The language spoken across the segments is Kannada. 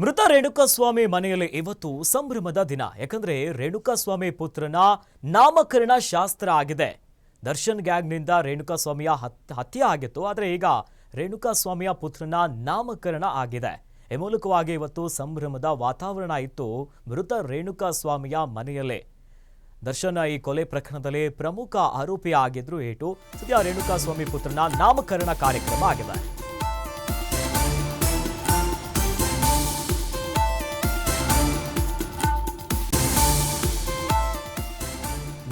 ಮೃತ ರೇಣುಕಾಸ್ವಾಮಿ ಮನೆಯಲ್ಲಿ ಇವತ್ತು ಸಂಭ್ರಮದ ದಿನ. ಯಾಕಂದ್ರೆ ರೇಣುಕಾಸ್ವಾಮಿ ಪುತ್ರನ ನಾಮಕರಣ ಶಾಸ್ತ್ರ ಆಗಿದೆ. ದರ್ಶನ್ ಗ್ಯಾಂಗ್ನಿಂದ ರೇಣುಕಾಸ್ವಾಮಿಯ ಹತ್, ಹತ್ಯೆ ಆಗಿತ್ತು. ಆದರೆ ಈಗ ರೇಣುಕಾಸ್ವಾಮಿಯ ಪುತ್ರನ ನಾಮಕರಣ ಆಗಿದೆ. ಈ ಮೂಲಕವಾಗಿ ಇವತ್ತು ಸಂಭ್ರಮದ ವಾತಾವರಣ ಇತ್ತು ಮೃತ ರೇಣುಕಾಸ್ವಾಮಿಯ ಮನೆಯಲ್ಲೇ. ದರ್ಶನ ಈ ಕೊಲೆ ಪ್ರಕರಣದಲ್ಲಿ ಪ್ರಮುಖ ಆರೋಪಿ ಆಗಿದ್ರು ಏಟು. ಸದ್ಯ ರೇಣುಕಾಸ್ವಾಮಿ ಪುತ್ರನ ನಾಮಕರಣ ಕಾರ್ಯಕ್ರಮ ಆಗಿದೆ.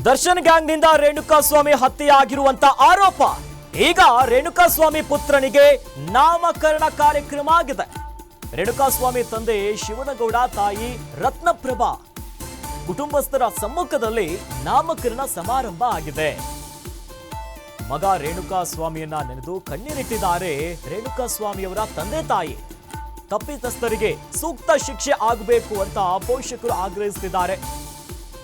ದರ್ಶನ್ ಗ್ಯಾಂಗ್ನಿಂದ ರೇಣುಕಾಸ್ವಾಮಿ ಹತ್ಯೆಯಾಗಿರುವಂತ ಆರೋಪ. ಈಗ ರೇಣುಕಾಸ್ವಾಮಿ ಪುತ್ರನಿಗೆ ನಾಮಕರಣ ಕಾರ್ಯಕ್ರಮ ಆಗಿದೆ. ರೇಣುಕಾಸ್ವಾಮಿ ತಂದೆ ಶಿವನಗೌಡ, ತಾಯಿ ರತ್ನಪ್ರಭಾ ಕುಟುಂಬಸ್ಥರ ಸಮ್ಮುಖದಲ್ಲಿ ನಾಮಕರಣ ಸಮಾರಂಭ ಆಗಿದೆ. ಮಗ ರೇಣುಕಾಸ್ವಾಮಿಯನ್ನ ನೆನೆದು ಕಣ್ಣೀರಿಟ್ಟಿದ್ದಾರೆ ರೇಣುಕಾಸ್ವಾಮಿಯವರ ತಂದೆ ತಾಯಿ. ತಪ್ಪಿತಸ್ಥರಿಗೆ ಸೂಕ್ತ ಶಿಕ್ಷೆ ಆಗಬೇಕು ಅಂತ ಪೋಷಕರು ಆಗ್ರಹಿಸುತ್ತಿದ್ದಾರೆ.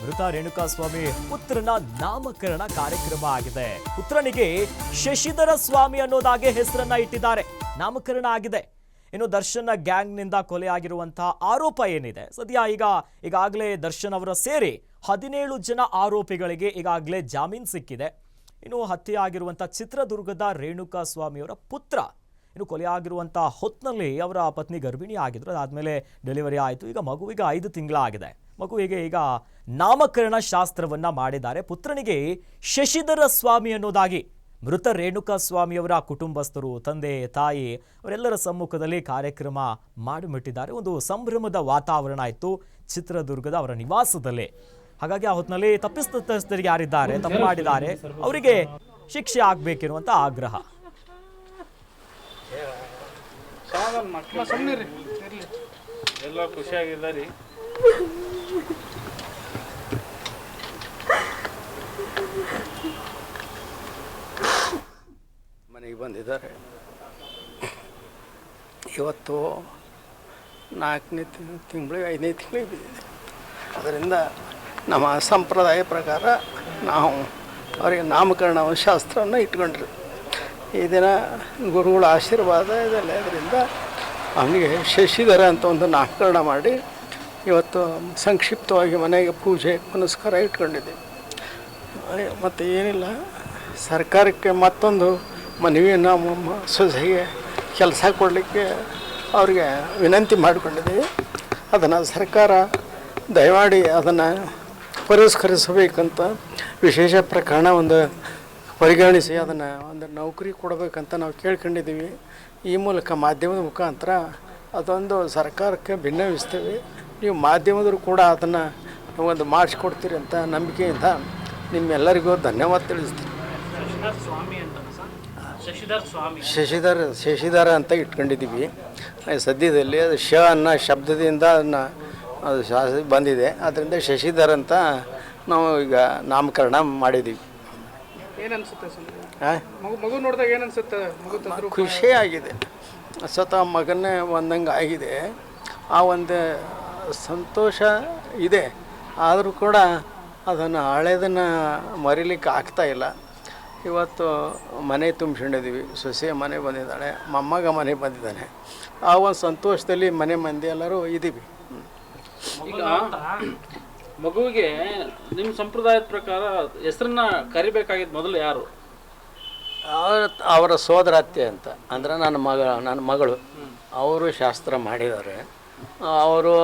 ಮೃತ ರೇಣುಕಾಸ್ವಾಮಿ ಪುತ್ರನ ನಾಮಕರಣ ಕಾರ್ಯಕ್ರಮ ಆಗಿದೆ. ಪುತ್ರನಿಗೆ ಶಶಿಧರ ಸ್ವಾಮಿ ಅನ್ನೋದಾಗೆ ಹೆಸರನ್ನ ಇಟ್ಟಿದ್ದಾರೆ. ನಾಮಕರಣ ಆಗಿದೆ. ಇನ್ನು ದರ್ಶನ್ ಗ್ಯಾಂಗ್ನಿಂದ ಕೊಲೆ ಆಗಿರುವಂತಹ ಆರೋಪ ಏನಿದೆ? ಸದ್ಯ ಈಗ, ಈಗಾಗಲೇ ದರ್ಶನ್ ಅವರ ಸೇರಿ ಹದಿನೇಳು ಜನ ಆರೋಪಿಗಳಿಗೆ ಈಗಾಗಲೇ ಜಾಮೀನು ಸಿಕ್ಕಿದೆ. ಇನ್ನು ಹತ್ಯೆ ಆಗಿರುವಂಥ ಚಿತ್ರದುರ್ಗದ ರೇಣುಕಾ ಸ್ವಾಮಿಯವರ ಪುತ್ರ ಇನ್ನು ಕೊಲೆ ಆಗಿರುವಂಥ ಹೊತ್ನಲ್ಲಿ ಅವರ ಪತ್ನಿ ಗರ್ಭಿಣಿ ಆಗಿದ್ರು ಅದಾದಮೇಲೆ ಡೆಲಿವರಿ ಆಯಿತು. ಈಗ ಮಗುವಿಗೆ ಐದು ತಿಂಗಳಾಗಿದೆ. ಮಗುವಿಗೆ ಈಗ ನಾಮಕರಣ ಶಾಸ್ತ್ರವನ್ನ ಮಾಡಿದ್ದಾರೆ. ಪುತ್ರನಿಗೆ ಶಶಿಧರ ಸ್ವಾಮಿ ಅನ್ನೋದಾಗಿ ಮೃತ ರೇಣುಕಾ ಸ್ವಾಮಿಯವರ ಕುಟುಂಬಸ್ಥರು, ತಂದೆ, ತಾಯಿ ಅವರೆಲ್ಲರ ಸಮ್ಮುಖದಲ್ಲಿ ಕಾರ್ಯಕ್ರಮ ಮಾಡಿಬಿಟ್ಟಿದ್ದಾರೆ. ಒಂದು ಸಂಭ್ರಮದ ವಾತಾವರಣ ಇತ್ತು ಚಿತ್ರದುರ್ಗದ ಅವರ ನಿವಾಸದಲ್ಲಿ. ಹಾಗಾಗಿ ಆ ಹೊತ್ತಿನಲ್ಲಿ ತಪ್ಪಿಸ್ತಸ್ಥರಿಗೆ ಯಾರಿದ್ದಾರೆ, ತಪ್ಪು ಮಾಡಿದ್ದಾರೆ, ಅವರಿಗೆ ಶಿಕ್ಷೆ ಆಗ್ಬೇಕಿರುವಂತ ಆಗ್ರಹ. ಎಲ್ಲ ಖುಷಿಯಾಗಿದ್ದಾರೆ. ಮನೆಗೆ ಬಂದಿದ್ದಾರೆ. ಇವತ್ತು ನಾಲ್ಕನೇ ತಿಂಗಳಿಗೆ ಐದನೇ ತಿಂಗಳಿಗೆ ಬಿದ್ದಿದೆ ಅದರಿಂದ ನಮ್ಮ ಸಂಪ್ರದಾಯ ಪ್ರಕಾರ ನಾವು ಅವರಿಗೆ ನಾಮಕರಣ ಶಾಸ್ತ್ರವನ್ನು ಇಟ್ಕೊಂಡ್ರಿ. ಈ ದಿನ ಗುರುಗಳ ಆಶೀರ್ವಾದ ಇದೆಲ್ಲ. ಇದರಿಂದ ಅವನಿಗೆ ಶಶಿಧರ ಅಂತ ಒಂದು ನಾಮಕರಣ ಮಾಡಿ ಇವತ್ತು ಸಂಕ್ಷಿಪ್ತವಾಗಿ ಮನೆಗೆ ಪೂಜೆ ಪುನಸ್ಕಾರ ಇಟ್ಕೊಂಡಿದ್ದೀವಿ ಮತ್ತು ಏನಿಲ್ಲ. ಸರ್ಕಾರಕ್ಕೆ ಮತ್ತೊಂದು ಮನವಿಯನ್ನು ನಮ್ಮ ಸೊಸೆಗೆ ಕೆಲಸ ಕೊಡಲಿಕ್ಕೆ ಅವ್ರಿಗೆ ವಿನಂತಿ ಮಾಡಿಕೊಂಡಿದ್ದೀವಿ. ಅದನ್ನು ಸರ್ಕಾರ ದಯಮಾಡಿ ಅದನ್ನು ಪುರಸ್ಕರಿಸಬೇಕಂತ ವಿಶೇಷ ಪ್ರಕರಣ ಒಂದು ಪರಿಗಣಿಸಿ ಅದನ್ನು ಒಂದು ನೌಕರಿ ಕೊಡಬೇಕಂತ ನಾವು ಕೇಳ್ಕೊಂಡಿದ್ದೀವಿ. ಈ ಮೂಲಕ ಮಾಧ್ಯಮದ ಮುಖಾಂತರ ಅದೊಂದು ಸರ್ಕಾರಕ್ಕೆ ಭಿನ್ನವಿಸ್ತೇವೆ. ನೀವು ಮಾಧ್ಯಮದರು ಕೂಡ ಅದನ್ನು ಒಂದು ಮಾಡಿಸ್ಕೊಡ್ತೀರಿ ಅಂತ ನಂಬಿಕೆಯಿಂದ ನಿಮ್ಮೆಲ್ಲರಿಗೂ ಧನ್ಯವಾದ ತಿಳಿಸ್ತೀನಿ. ಶಶಿಧರ್ ಶಶಿಧರ್ ಸ್ವಾಮಿ. ಶಶಿಧರ ಶಶಿಧರ ಅಂತ ಇಟ್ಕೊಂಡಿದ್ದೀವಿ. ಆ ಸದ್ಯದಲ್ಲಿ ಅದು ಶ ಅನ್ನೋ ಶಬ್ದದಿಂದ ಅದನ್ನು ಅದು ಶಾಸ ಬಂದಿದೆ. ಅದರಿಂದ ಶಶಿಧರ್ ಅಂತ ನಾವು ಈಗ ನಾಮಕರಣ ಮಾಡಿದ್ದೀವಿ. ಏನ್ ಅನ್ಸುತ್ತೆ ಸುಮ್ಮನೆ ಆ? ಮಗು ಮಗು ನೋಡಿದಾಗ ಏನ್ ಮಗು ತಂದ್ರು ಖುಷಿ ಆಗಿದೆ. ಸ್ವತಃ ಮಗನೇ ಒಂದಂಗೆ ಆಗಿದೆ. ಆ ಒಂದು ಸಂತೋಷ ಇದೆ. ಆದರೂ ಕೂಡ ಅದನ್ನು ಹಳೆದನ್ನು ಮರಿಲಿಕ್ಕೆ ಆಗ್ತಾ ಇಲ್ಲ. ಇವತ್ತು ಮನೆ ತುಂಬಿಸ್ಕೊಂಡಿದ್ದೀವಿ ಸೊಸೆ ಮನೆ ಬಂದಿದ್ದಾಳೆ ಮೊಮ್ಮಗ ಮನೆ ಬಂದಿದ್ದಾನೆ. ಆ ಒಂದು ಸಂತೋಷದಲ್ಲಿ ಮನೆ ಮಂದಿ ಎಲ್ಲರೂ ಇದ್ದೀವಿ ಈಗ ಮಗುವಿಗೆ ನಿಮ್ಮ ಸಂಪ್ರದಾಯದ ಪ್ರಕಾರ ಹೆಸರನ್ನ ಕರಿಬೇಕಾಗಿದ್ದು ಮೊದಲು ಯಾರು? ಅವರ ಅವರ ಸೋದರತ್ತೆ ಅಂತ. ಅಂದರೆ ನನ್ನ ಮಗ ನನ್ನ ಮಗಳು. ಅವರು ಶಾಸ್ತ್ರ ಮಾಡಿದ್ದಾರೆ. ಅವರು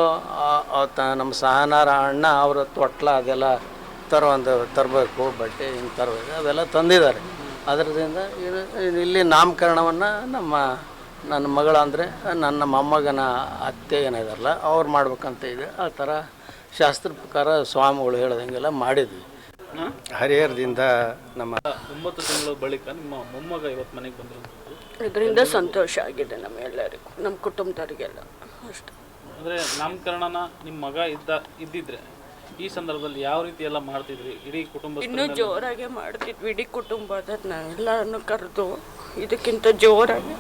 ನಮ್ಮ ಸಹನಾರ ಅಣ್ಣ ಅವರ ತೊಟ್ಲ ಅದೆಲ್ಲ ತರುವಂಥ ತರಬೇಕು ಬಟ್ಟೆ ಹಿಂಗೆ ತರಬೇಕು ಅದೆಲ್ಲ ತಂದಿದ್ದಾರೆ. ಅದರಿಂದ ಇದು ಇಲ್ಲಿ ನಾಮಕರಣವನ್ನು ನಮ್ಮ ನನ್ನ ಮಗಳಂದ್ರೆ ಅಂದರೆ ನನ್ನ ಮೊಮ್ಮಗನ ಅತ್ತೆ ಏನಿದಾರಲ್ಲ ಅವ್ರು ಮಾಡ್ಬೇಕಂತ ಇದೆ. ಆ ಥರ ಶಾಸ್ತ್ರ ಪ್ರಕಾರ ಸ್ವಾಮಿಗಳು ಹೇಳ್ದಂಗೆಲ್ಲ ಮಾಡಿದ್ವಿ. ಹರಿಹರದಿಂದ ನಮ್ಮ ಒಂಬತ್ತು ತಿಂಗಳ ಬಳಿಕ ನಿಮ್ಮ ಮೊಮ್ಮಗ ಇವತ್ತು ಮನೆಗೆ ಬಂದಿರೋದು? ಇದರಿಂದ ಸಂತೋಷ ಆಗಿದೆ ನಮ್ಮೆಲ್ಲರಿಗೂ ನಮ್ಮ ಕುಟುಂಬದವರಿಗೆಲ್ಲ. ಅಷ್ಟೆ. ಅಂದರೆ ನಾಮಕರಣನ ನಿಮ್ಮ ಮಗ ಇದ್ದ ಇದ್ದಿದ್ರೆ ಈ ಸಂದರ್ಭದಲ್ಲಿ ಯಾವ ರೀತಿ ಎಲ್ಲ ಮಾಡ್ತಿದ್ರಿ? ಇಡೀ ಕುಟುಂಬ ಇನ್ನೂ ಜೋರಾಗೆ ಮಾಡ್ತಿದ್ವಿ. ಇಡೀ ಕುಟುಂಬದ ಎಲ್ಲರನ್ನು ಕರೆದು ಇದಕ್ಕಿಂತ ಜೋರಾಗಿ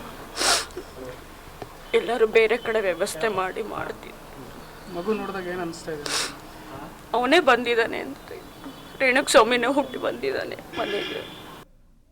ಎಲ್ಲರೂ ಬೇರೆ ಕಡೆ ವ್ಯವಸ್ಥೆ ಮಾಡಿ ಮಾಡ್ತಿದ್ವಿ. ಮಗು ನೋಡಿದಾಗ ಏನು ಅನಿಸ್ತಾ ಇದೆ? ಅವನೇ ಬಂದಿದ್ದಾನೆ ಅಂತ. ರೇಣುಕ್ ಸ್ವಾಮಿನೇ ಹುಟ್ಟಿ ಬಂದಿದ್ದಾನೆ ಮನೆಗೆ.